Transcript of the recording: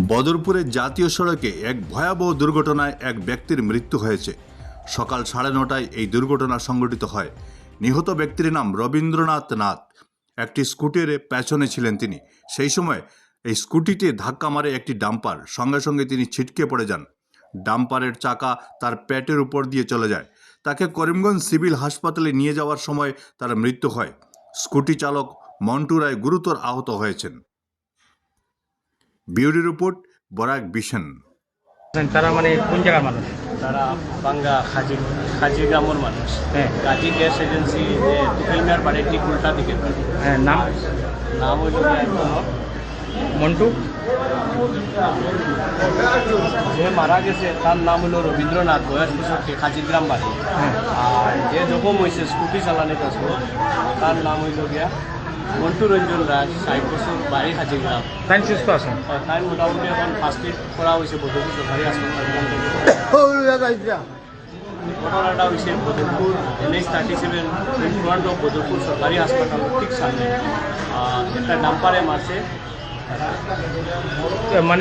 বদরপুরের জাতীয় সড়কে এক ভয়াবহ দুর্ঘটনায় এক ব্যক্তির মৃত্যু হয়েছে। সকাল সাড়ে নটায় এই দুর্ঘটনা সংঘটিত হয়। নিহত ব্যক্তির নাম রবীন্দ্রনাথ নাথ। একটি স্কুটির পেছনে ছিলেন তিনি। সেই সময় এই স্কুটিতে ধাক্কা মারে একটি ডাম্পার। সঙ্গে সঙ্গে তিনি ছিটকে পড়ে যান। ডাম্পারের চাকা তার পেটের উপর দিয়ে চলে যায়। তাকে করিমগঞ্জ সিভিল হাসপাতালে নিয়ে যাওয়ার সময় তার মৃত্যু হয়। স্কুটি চালক মন্টু রায় গুরুতর আহত হয়েছেন। বিউরি রিপোর্ট বরাক বিশন তারা মানে কোন জায়গার মানুষ? তারা বাঙ্গা খাজি খাজি গ্রামের মানুষ। হ্যাঁ। গাজী গ্যাস এজেন্সি যে তুফিলমিয়ার বাড়ি ঠিক উল্টা দিকে। হ্যাঁ নাম? নাম হইল মন্টু? যে মারা গেছে তার নাম হলো রবীন্দ্রনাথ বয়স পঁয়ষট্টি খাজিগ্রাম বাড়ি। হ্যাঁ। আর যে জখম হয়েছে স্কুটি চালানি কাছে তার নাম হইল গিয়া মন্টু রঞ্জন রাজ ষাট বছর বাড়ি খাজিগ্রাম তাই সুস্থ আছেন তাই মোটামুটি এখন ফার্স্ট এড করা হয়েছে বদরপুর সরকারি হাসপাতাল। ঘটনাটা হয়েছে Badarpur NH thirty seven in front of Badarpur সরকারি হাসপাতাল ঠিক সামনে। একটা ডাম্পারে মারছে। মানে